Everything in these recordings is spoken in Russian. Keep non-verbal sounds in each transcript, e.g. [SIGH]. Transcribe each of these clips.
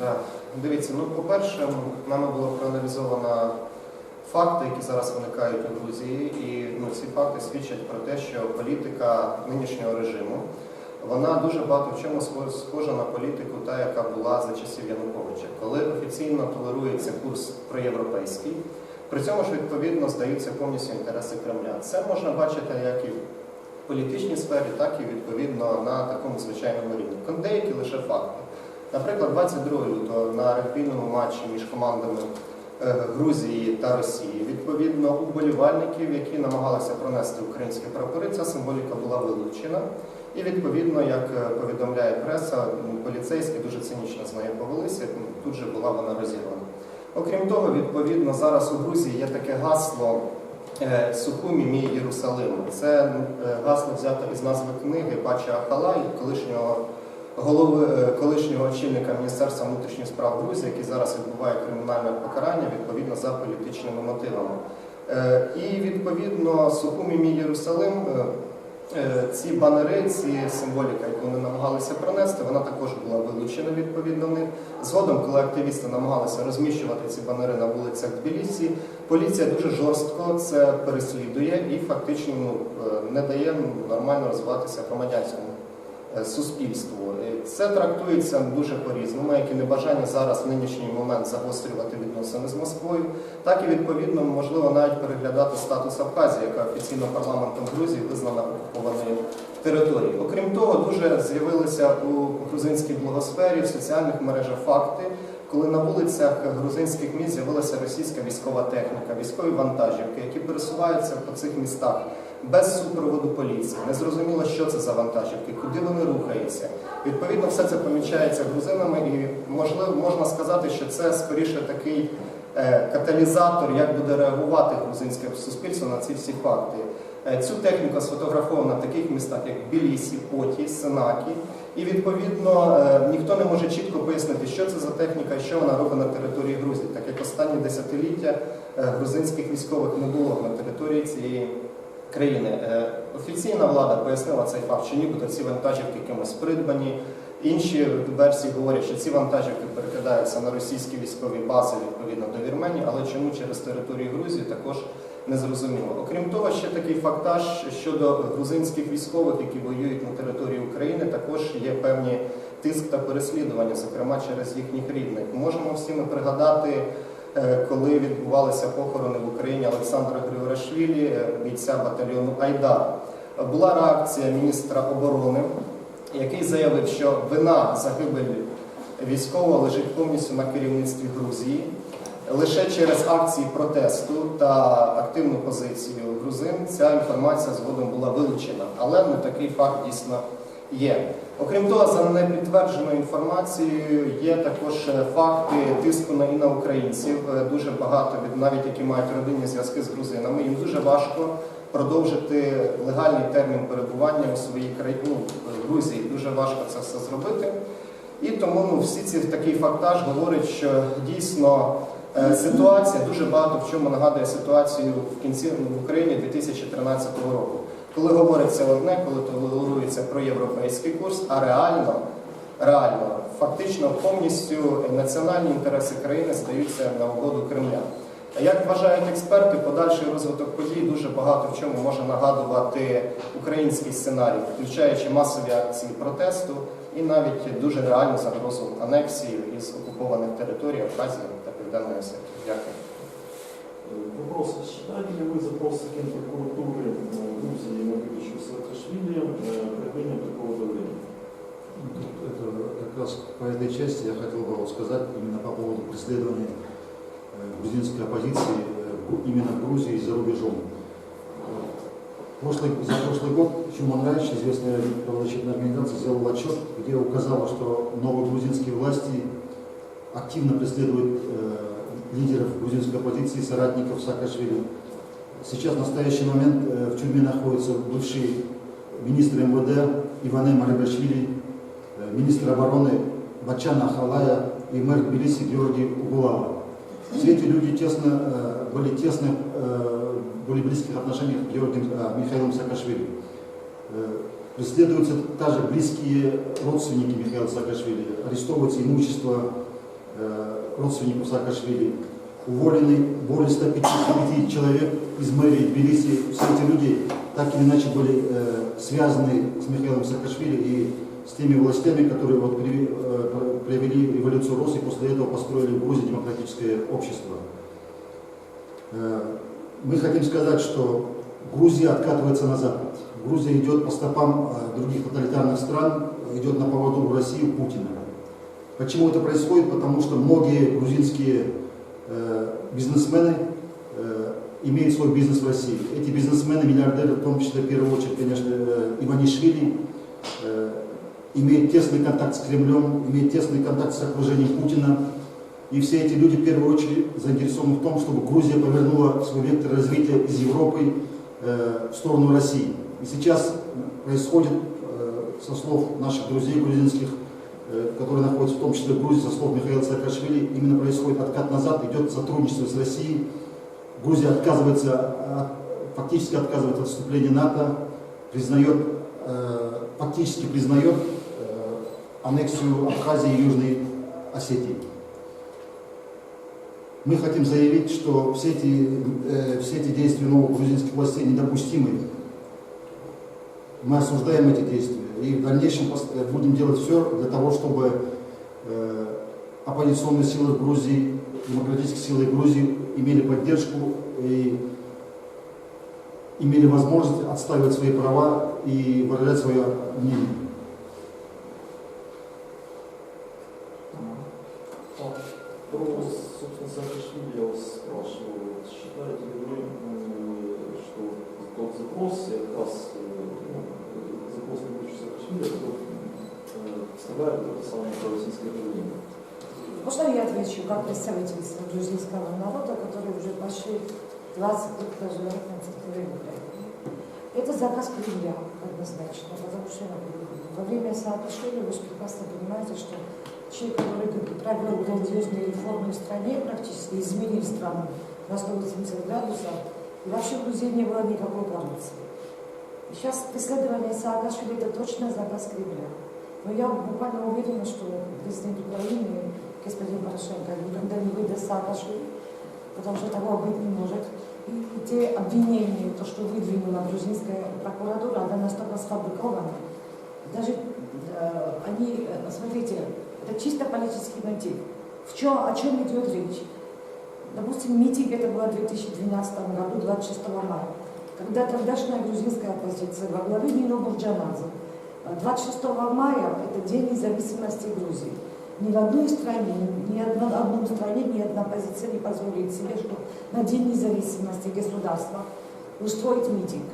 Так, дивіться, ну по-перше, нами було проаналізовано факти, які зараз виникають у Грузії, і ну, ці факти свідчать про те, що політика нинішнього режиму вона дуже багато в чому схожа на політику, та яка була за часів Януковича, коли офіційно толерується курс проєвропейський, при цьому ж відповідно здаються повністю інтереси Кремля. Це можна бачити як і в політичній сфері, так і відповідно на такому звичайному рівні. Деякі лише факти. Наприклад, 22 лютого на регбійному матчі між командами е, Грузії та Росії, відповідно, у болівальників, які намагалися пронести українські прапори, ця символіка була вилучена. І відповідно, як е, повідомляє преса, поліцейські дуже цинічно з нею повелися, тут же була вона розірвана. Окрім того, відповідно, зараз у Грузії є таке гасло е, Сухумі мій Єрусалим. Це гасло взято із назви книги Бача Ахалай, колишнього голови е, колишнього очільника Міністерства внутрішніх справ Грузії, який зараз відбуває кримінальне покарання відповідно за політичними мотивами. Е, І відповідно Сухумі мій Єрусалим. е, Ці банери, ці символіка, яку вони намагалися пронести, вона також була вилучена відповідно в них. Згодом, коли активісти намагалися розміщувати ці банери на вулицях Тбілісі, поліція дуже жорстко це переслідує і фактично ну, не дає нормально розвиватися громадянському суспільству. Е, Це трактується дуже по-різному, як і небажання зараз в нинішній момент загострювати відносини з Москвою, так і відповідно можливо навіть переглядати статус Абхазії, яка офіційно парламентом Грузії визнана окупованою територією. Окрім того, дуже з'явилися у грузинській благосфері в соціальних мережах факти. Коли на вулицях грузинських міст з'явилася російська військова техніка, військові вантажівки, які пересуваються по цих містах без супроводу поліції, не зрозуміло, що це за вантажівки, куди вони рухаються. Відповідно, все це помічається грузинами, і можливо можна сказати, що це скоріше такий е, каталізатор, як буде реагувати грузинське суспільство на ці всі факти. Е, Цю техніку сфотографовано в таких містах, як Білісі, Поті, Сенакі. І відповідно е, ніхто не може чітко пояснити, що це за техніка що вона робить на території Грузії, так як останні десятиліття грузинських військових не було на території цієї країни. Е, Офіційна влада пояснила цей факт, що нібито ці вантажівки кимось придбані. Інші версії говорять, що ці вантажівки перекидаються на російські військові бази відповідно до Вірменії, але чому через територію Грузії також не зрозуміло. Окрім того, ще такий фактаж щодо грузинських військових, які воюють на території України, також є певні тиск та переслідування, зокрема через їхніх рідних. Можемо всі ми пригадати, коли відбувалися похорони в Україні Олександра Григорашвілі, е, бійця батальйону Айдар. Була реакція міністра оборони, який заявив, що вина загибелі військового лежить повністю на керівництві Грузії. Лише через акції протесту та активну позицію грузин ця інформація згодом була вилучена, але ну, такий факт дійсно є. Окрім того, за непідтвердженою інформацією є також е, факти тиску на і на українців. Е, Дуже багато навіть які мають родинні зв'язки з грузинами. Їм дуже важко продовжити легальний термін перебування у своїй країні ну, в Грузії. Дуже важко це все зробити. І тому ну, всі ці такий фактаж говорить, що дійсно е, ситуація дуже багато в чому нагадує ситуацію в кінці ну, в Україні 2013 року, коли говориться одне, коли толерується про європейський курс, а реально, реально, фактично повністю національні інтереси країни здаються на угоду Кремля. Як вважають експерти, подальший розвиток подій дуже багато в чому може нагадувати український сценарій, включаючи масові акції протесту і навіть дуже реальну загрозу анексії із окупованих територій Абхазії та Південної Осетії. Дякую. Вопрос. Считаете ли вы запрос с Генпрокуратуры э, Грузии на выдачу Э, проявлением такого давления? Это как раз по этой части я хотел бы вот сказать именно по поводу преследования э, грузинской оппозиции э, именно в Грузии и за рубежом. Прошлый, за прошлый год Human Rights, известная правозащитная организация, сделала отчет, где указала, что новые грузинские власти активно преследуют э, лидеров грузинской оппозиции, соратников Саакашвили. Сейчас в настоящий момент э, в тюрьме находится бывший министр МВД Иване Марибашвили, э, министр обороны Бачана Халая и мэр Тбилиси Георгий Угулава. Все эти люди тесно, были тесно, э, были близких отношениях с Георгием Михаилом Саакашвили. Преследуются также близкие родственники Михаила Саакашвили, арестовывается имущество родственников Саакашвили, уволены более 155 человек из мэрии Тбилиси. Все эти люди так или иначе были э, связаны с Михаилом Саакашвили и с теми властями, которые вот приве- э, провели революцию РОС и после этого построили в Грузии демократическое общество. Э, Мы хотим сказать, что Грузия откатывается назад. Грузия идет по стопам э, других тоталитарных стран, идет на поводу в Россию Путина. Почему это происходит? Потому что многие грузинские э, бизнесмены э, имеют свой бизнес в России. Эти бизнесмены, миллиардеры, в том числе в первую очередь, конечно, э, Иванишвили, э, имеют тесный контакт с Кремлем, имеют тесный контакт с окружением Путина. И все эти люди в первую очередь заинтересованы в том, чтобы Грузия повернула свой вектор развития из Европы э, в сторону России. И сейчас происходит, со слов наших друзей грузинских, которые находятся в том числе в Грузии, со слов Михаила Саакашвили, именно происходит откат назад, идет сотрудничество с Россией. Грузия отказывается, от- фактически отказывается от вступления НАТО, признает, э, фактически признает э, аннексию Абхазии и Южной Осетии. Мы хотим заявить, что все эти, э, все эти действия новых грузинских властей недопустимы. Мы осуждаем эти действия и в дальнейшем будем делать все для того, чтобы оппозиционные силы в Грузии, демократические силы Грузии имели поддержку и имели возможность отстаивать свои права и выражать свое мнение. А Про, собственно, Саакашвили я вас спрашивал, вот считаете ли вы, м, что тот запрос и отказ, э, ну, э, запрос на будущее Саакашвили, это вот, э, представляет это самое пророссийское движение? Можно я отвечу как представительство грузинского народа, который уже почти 20 лет проживает на территории Украины? Это заказ Кремля, однозначно, потому что во время Саакашвили вы прекрасно понимаете, что человек, который провел грандиозные реформы в стране, практически изменил страну на 180 градусов, и вообще в Грузии не было никакой коррупции. Сейчас преследование Саакашвили это точно заказ Кремля. Но я буквально уверена, что президент Украины, господин Порошенко, никогда не выдаст Саакашвили, потому что того быть не может. И те обвинения, то, что выдвинула грузинская прокуратура, она настолько сфабрикована. Даже э, они, э, смотрите, это чисто политический мотив. В чем, о чем идет речь? Допустим, митинг это было в 2012 году, 26 мая, когда тогдашняя грузинская оппозиция во главе Нино Бурджанадзе 26 мая – это День независимости Грузии. Ни в одной стране, ни одной, одной стране ни одна позиция не позволит себе, что на День независимости государства устроить митинг.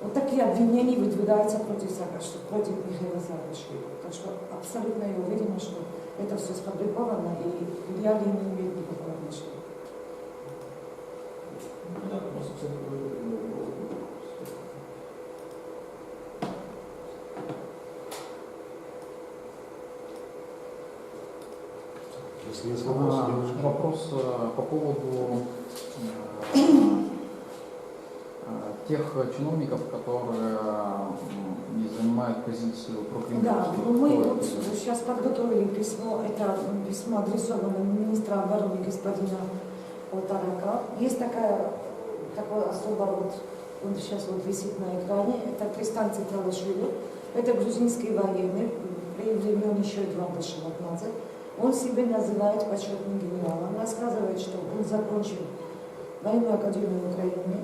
Вот такие обвинения выдвигаются против Саакашвили, против Михаила Саакашвили. Так что абсолютно я уверена, что это все сфабриковано и реалии не имеет никакого отношения. Ну, Понятно, но, собственно, какой это вопрос был. Если есть вопросы, А, девушка. Вопрос э, по поводу э, э, тех чиновников, которые не занимают позицию Да, прокремлевскую. ну мы вот сейчас подготовили письмо, это письмо адресовано министра обороны господина Полторака. Есть такая, такой особо вот, он сейчас вот висит на экране, это Тристан Цитравашвили, это грузинский военный, при времен еще Эдуарда Шеварднадзе. Он себя называет почетным генералом, рассказывает, что он закончил военную академию в Украине,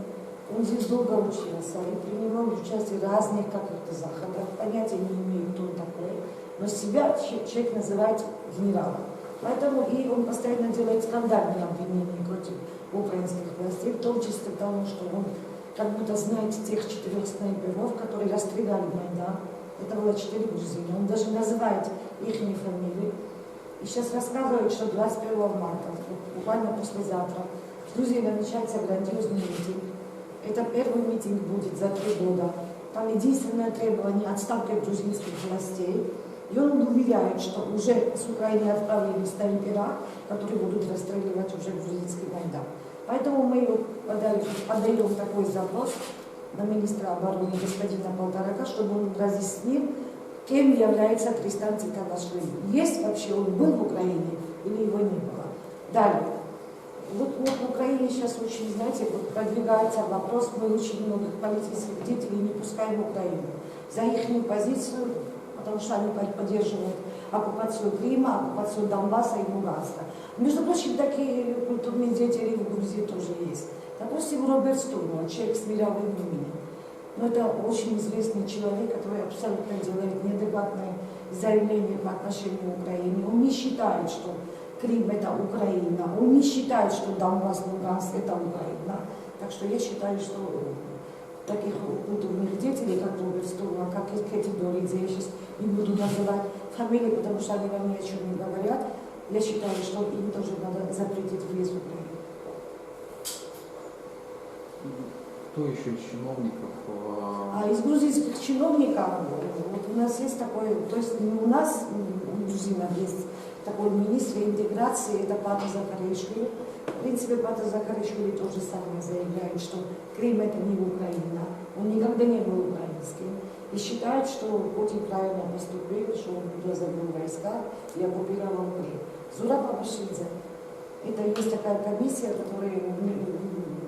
он здесь долго учился и принимал участие в разных каких-то заходах, понятия не имею, кто он такой, но себя че- человек называет генералом. Поэтому и он постоянно делает скандальные обвинения против украинских властей, в том числе потому, что он как будто знает тех четырех снайперов, которые расстреляли Майдан. Это было четыре грузина. Он даже называет их фамилии. Сейчас рассказывают, что 21 марта, буквально послезавтра, в Грузии намечается грандиозный митинг. Это первый митинг будет за три года. Там единственное требование – отставка грузинских властей. И он уверяет, что уже с Украины отправили снайпера, которые будут расстреливать уже грузинский Майдан. Поэтому мы подали- подаем такой запрос на министра обороны господина Полторака, чтобы он разъяснил, кем является Тристан Титанашвили. Есть вообще, он был в Украине или его не было. Далее. Вот, вот в Украине сейчас очень, знаете, вот продвигается вопрос, мы очень многих политических деятелей не пускаем в Украину. За их позицию, потому что они поддерживают оккупацию Крыма, оккупацию Донбасса и Луганска. Между прочим, такие культурные деятели в Грузии тоже есть. Допустим, Роберт Стурман, человек с мировым именем. Но это очень известный человек, который абсолютно делает неадекватные заявления по отношению к Украине. Он не считает, что Крым это Украина. Он не считает, что Донбасс, Луганск это Украина. Так что я считаю, что таких культурных деятелей, как Роберт Стурман, как и Кэти Доридзе, я сейчас не буду называть фамилии, потому что они вам ни о чем не говорят, я считаю, что им тоже надо запретить въезд в Украину. Кто еще из чиновников? э, А из грузинских чиновников, вот у нас есть такой, то есть не у нас, у грузинов есть такой министр интеграции, это Пата Захаришвили. В принципе, Пата Захаришвили тоже самое заявляет, что Крым это не Украина, он никогда не был украинским. И считает, что Путин правильно поступил, что он завел войска и оккупировал Крым. Зура Бабашидзе, это есть такая комиссия, которая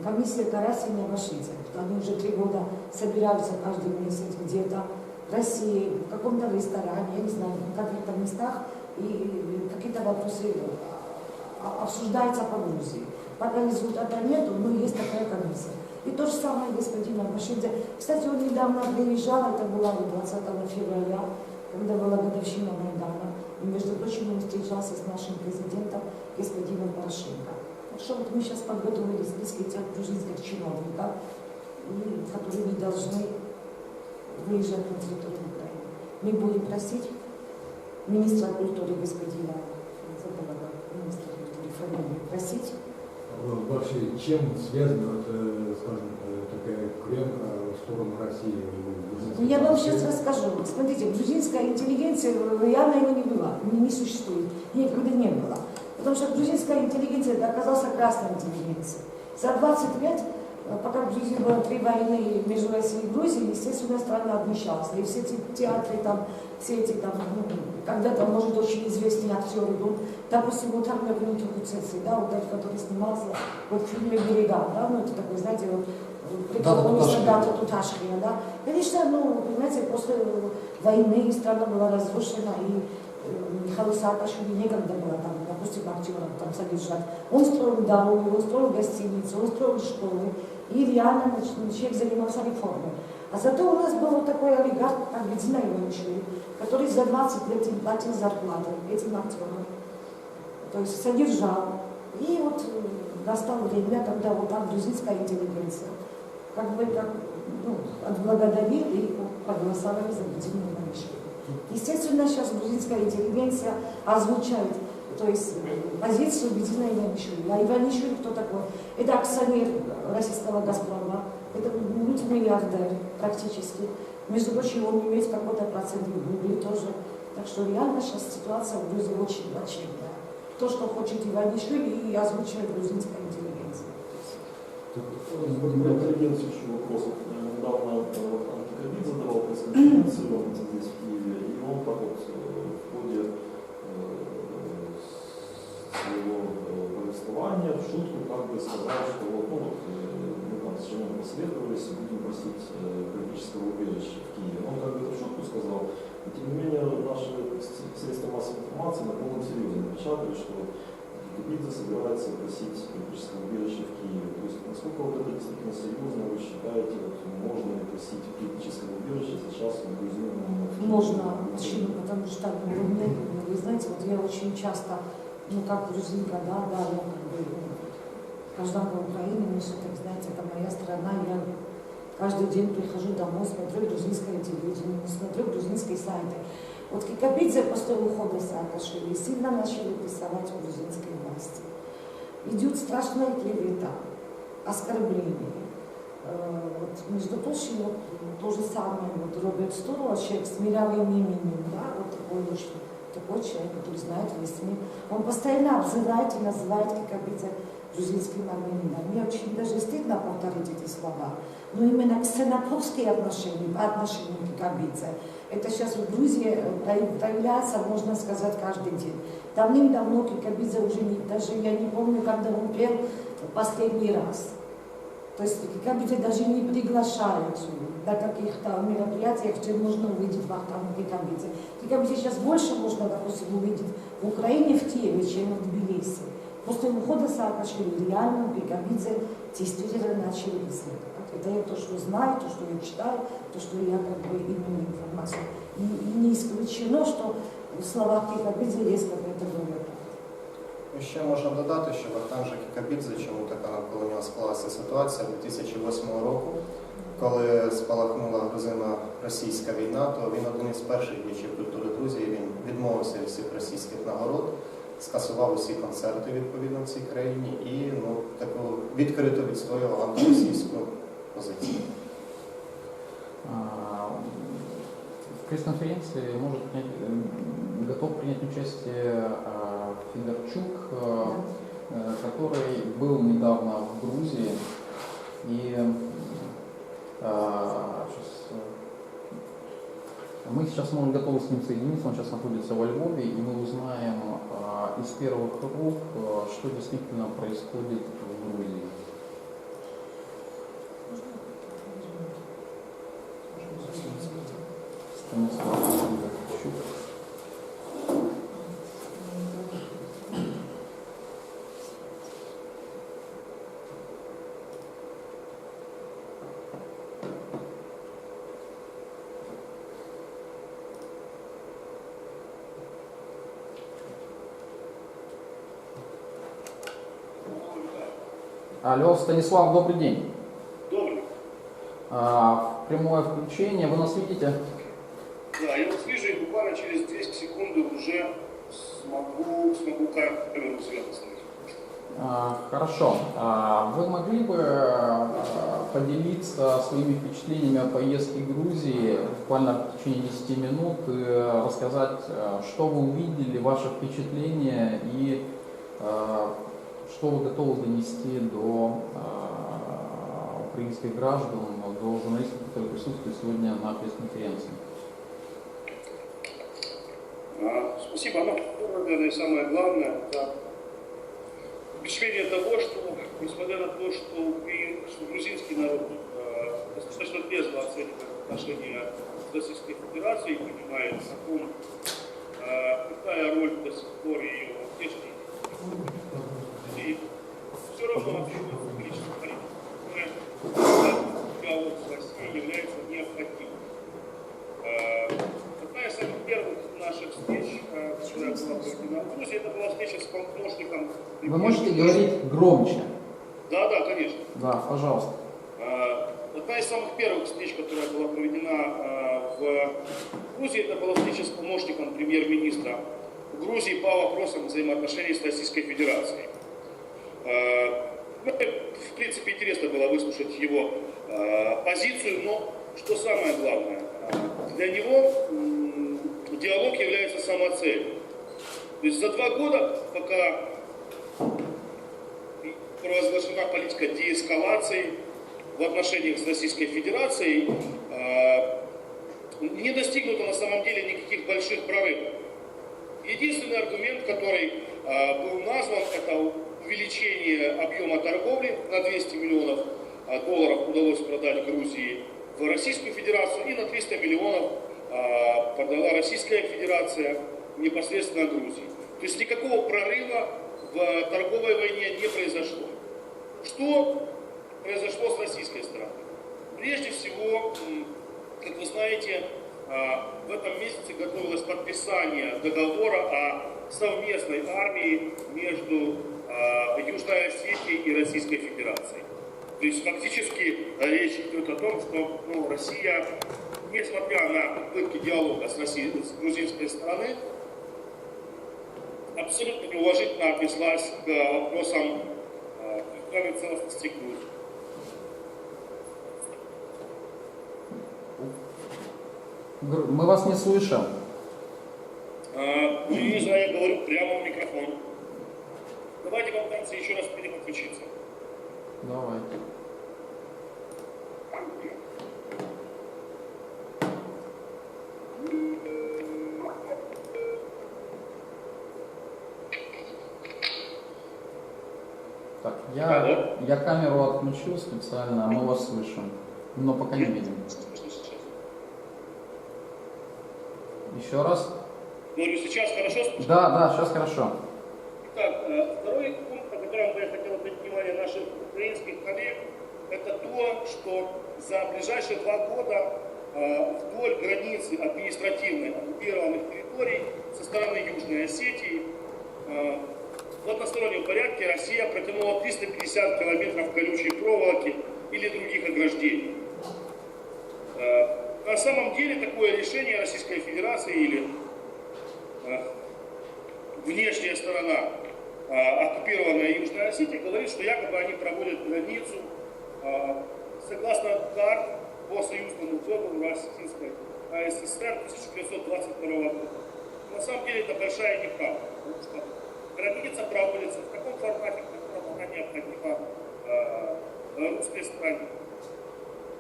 комиссия Караси и Башидзе. Они уже три года собираются каждый месяц где-то в России, в каком-то ресторане, я не знаю, в каких-то местах, и какие-то вопросы а, обсуждаются по Грузии. Пока результата нету, но есть такая комиссия. И то же самое господин Абашидзе. Кстати, он недавно приезжал, это было 20 февраля, когда была годовщина Майдана. И, между прочим, он встречался с нашим президентом, господином Порошенко. Так что вот мы сейчас подготовили списки тех грузинских чиновников, которые не должны выезжать на территорию Украины. Мы будем просить министра культуры господина, забыла, министра культуры фамилию, просить Вообще, чем связана, вот, э, скажем, э, такая э, в сторону России? Ну, Я вам сейчас расскажу. Смотрите, грузинская интеллигенция, явно его не было, не, существует, никогда не было. Потому что грузинская интеллигенция оказалась красной интеллигенцией. За 20 лет, э, пока в Грузии было три войны между Россией и Грузией, естественно, страна обнищалась. И все эти театры, там, все эти, там, ну, когда-то, может, очень известный актер был, допустим, вот Армия Цеци, да, вот этот, который снимался вот в фильме «Берега», да, ну, это такой, знаете, вот, прикололся Туташкина. дата Туташкина, да. Конечно, ну, понимаете, после войны страна была разрушена, и э, Михаил Саакашвили некогда было там, допустим, актером там содержать. Он строил дороги, он строил гостиницы, он строил школы, и реально человек занимался реформой. А зато у нас был вот такой олигарх, как Бедзина Ивановичевич, который за 20 лет им платил зарплату этим актерам. То есть содержал. И вот э, настало время, когда вот там грузинская интеллигенция как бы так, ну, отблагодарили и проголосовали за Бедзину Ивановичевич. Естественно, сейчас грузинская интеллигенция озвучает то есть позицию Бедзина Иванишвили. А Иванишвили кто такой? Это акционер российского «Газпрома», это мультимиллиардер практически. Между прочим, он имеет какой-то процент в Гугле тоже. Так что реально сейчас ситуация в Грузии очень плачевная. То, что хочет Иванишвили, и озвучивает грузинская интеллигенция. Для интеллигенции еще вопросов. Недавно Антикабид задавал пресс-конференцию [CLEARS THROAT] здесь, в Киеве, и он так вот э, в ходе э, своего э, повествования в шутку как бы сказал, что вот, ну, вот, мы там с женой посоветовались, будем просить политического убежища в Киеве. Он как бы это в шутку сказал, но тем не менее наши средства массовой информации на полном серьезе напечатали, что Кабидзе собирается просить политического убежища в Киеве. То есть насколько вот это действительно серьезно вы считаете, вот, можно ли просить политического убежища сейчас в Грузии? Можно. Почему? Потому что ну, мне, вы знаете, вот я очень часто, ну как грузинка, да, да, я как бы ну, гражданка Украины, мне все так, знаете, это моя страна, я каждый день прихожу домой, смотрю грузинское телевидение, смотрю грузинские сайты. Вот Кикабидзе после ухода Саакашвили сильно начали прессовать грузинской власти. Идет страшная клевета, оскорбление. Э, Вот, между прочим, вот, то же самое, вот Роберт Стурова, человек с мировым именем, да, вот такой очень такой человек, который знает весь мир. Он постоянно обзывает и называет Кикабидзе грузинским армянином. Мне очень даже стыдно повторить эти слова. Но именно ксенофобские отношения по отношению к Кикабидзе, это сейчас в Грузии э, проявляется, можно сказать, каждый день. Давным-давно Кикабидзе уже не, даже я не помню, когда он пел последний раз. То есть Кикабидзе даже не приглашают на каких-то мероприятиях, где можно увидеть Вахтанг Кикабидзе. Кикабидзе сейчас больше можно, допустим, увидеть в Украине, в Киеве, чем в Тбилиси. После ухода Саакашвили реально Кикабидзе действительно начали исследовать. Это я то, что знаю, то, что я читаю, то, что я как бы имею информацию. И, и не исключено, що в словах Кикабидзе є какая-то доля. І ще можна додати, що Вахтанг же Кікабідзе, чому така навколо нього склалася ситуація 2008 року, коли спалахнула грузино-російська війна, то він один із перших діячів культури Грузії, він відмовився від всіх російських нагород, скасував усі концерти відповідно в цій країні і ну, таку відкрито відстоював антиросійську позицію. А, В пресс-конференции может принять, э, готов принять участие а, Федорчук, э, э, который был недавно в Грузии. И а, щас, э, мы сейчас можем готовы с ним соединиться, он сейчас находится во Львове, и мы узнаем а, из первых рук, а, что действительно происходит в Грузии. Станислав Федорчук. Алло, Станислав, добрый день. Добрый. А, прямое включение, вы нас видите? Да, я вас вижу и буквально через 200 секунд уже смогу, смогу камеру себя поставить. А, Хорошо. А Вы могли бы а, поделиться своими впечатлениями о поездке в Грузии буквально в течение 10 минут и рассказать, что вы увидели, ваши впечатления и что вы готовы донести до а, украинских граждан, до журналистов, которые присутствуют сегодня на пресс-конференции? А, спасибо. Ну, наверное, самое главное, это впечатление того, что, несмотря на то, что, украин- что грузинский народ э, достаточно трезво оценивает отношения с Российской Федерацией, понимает, о том, э, какая роль до сих пор ее внешней и которая диалог с Россией является необходимым. Одна из самых первых наших встреч, которая была проведена в Грузии, это была встреча с помощником. Вы можете говорить громче? Да, да, конечно. Да, пожалуйста. Э, Одна из самых первых встреч, которая была проведена э, в Грузии, это была встреча с помощником премьер-министра Грузии по вопросам взаимоотношений с Российской Федерацией. Э, ну, В принципе, интересно было выслушать его э, позицию, но что самое главное, э, для него диалог является самоцелью. То есть за два года, пока провозглашена политика деэскалации в отношениях с Российской Федерацией, не достигнуто на самом деле никаких больших прорывов. Единственный аргумент, который был назван, это увеличение объема торговли на 200 миллионов э, долларов удалось продать Грузии в Российскую Федерацию и на 300 миллионов э, продала Российская Федерация непосредственно Грузии. То есть никакого прорыва в торговой войне не произошло. Что произошло с российской стороны? Прежде всего, как вы знаете, а, в этом месяце готовилось подписание договора о совместной армии между а, Южной Осетией и Российской Федерацией. То есть фактически речь идет о том, что ну, Россия, несмотря на попытки диалога с, Россией, с грузинской стороны, абсолютно неуважительно отнеслась к вопросам э, территориальной целостности Грузии. Гр- Мы вас не слышим. А, ну, не знаю, я говорю прямо в микрофон. Давайте попытаемся еще раз переподключиться. Давайте. Так, я, Алло. я камеру отключил специально, мы вас слышим, но пока не видим. Еще раз? Говорю, сейчас хорошо слышно? Да, да, сейчас хорошо. Итак, э, второй пункт, о котором бы я хотел обратить внимание наших украинских коллег, это то, что за ближайшие два года э, вдоль границы административной оккупированных территорий со стороны Южной Осетии э, в одностороннем порядке Россия протянула 350 километров колючей проволоки или других ограждений. Э, На самом деле такое решение Российской Федерации или внешняя сторона оккупированная Южная Осетия говорит, что якобы они проводят границу согласно карт по союзному договору Осетинской АССР 1922 года. На самом деле это большая неправда, потому что граница проводится в таком формате, в котором она необходима э, русской стране.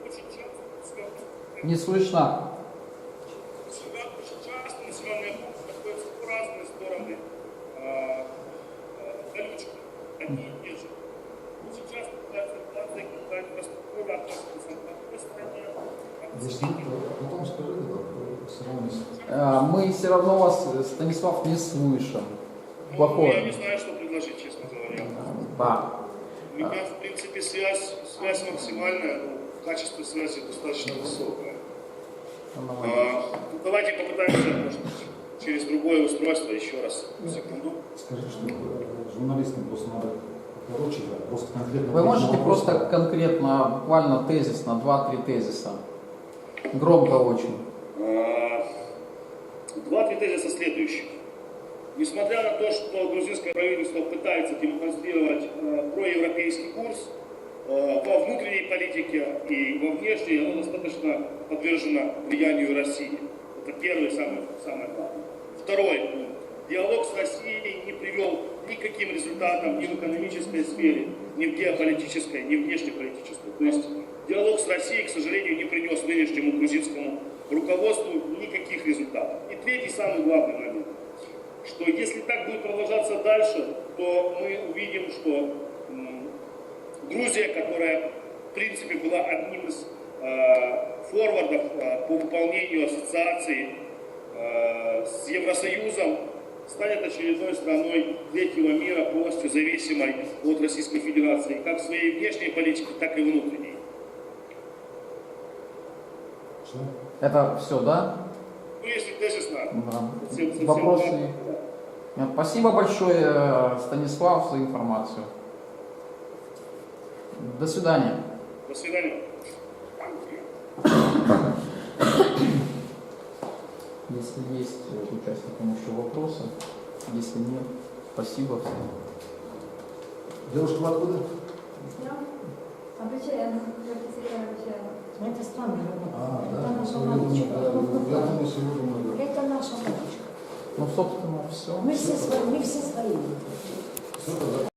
Очень часто Не слышно. Очень часто населенные пункты находятся по разные стороны э, э, колючки. Одни и те же. Очень часто бывает ситуация, когда инфраструктура относится к одной стране, а потом скажи. Э, Мы все равно вас, Станислав, не слышим. Ну, Плохое. я не знаю, что предложить, честно говоря. Да. У меня, в принципе, связь, связь максимальная, но качество связи достаточно высокое. А, ну, давайте попытаемся, может быть, через другое устройство еще раз. Секунду. Скажи, что э, журналистам просто надо короче, просто конкретно. Вы можете на просто конкретно, буквально тезисно, два-три тезиса. Громко очень. А, Два-три тезиса следующих. Несмотря на то, что грузинское правительство пытается демонстрировать э, проевропейский курс, э, во внутренней политике и во внешней оно достаточно подвержено влиянию России. Это первый, самый, самое главное. Второй. Диалог с Россией не привел ни к каким результатам ни в экономической сфере, ни в геополитической, ни в внешнеполитической. То есть диалог с Россией, к сожалению, не принес нынешнему грузинскому руководству никаких результатов. И третий, самый главный момент, что если так будет продолжаться дальше, то мы увидим, что Грузия, которая в принципе была одним из э, форвардов э, по выполнению ассоциации э, с Евросоюзом, станет очередной страной третьего мира, полностью зависимой от Российской Федерации, как в своей внешней политике, так и внутренней. Что? Это все, да? Ну, если тезисно, Да. совсем- совсем Вопросы? да. Спасибо большое, э, Станислав, за информацию. До свидания. До свидания. Если есть участникам еще вопросы, если нет, спасибо всем. Девушка, вы откуда? Я обучаю, Ну, Это странная работа. А, Это да, наша сегодня, лавочка. да, я думаю, сегодня мы... Это наша лавочка. Ну, собственно, все. Мы все свои, мы все свои.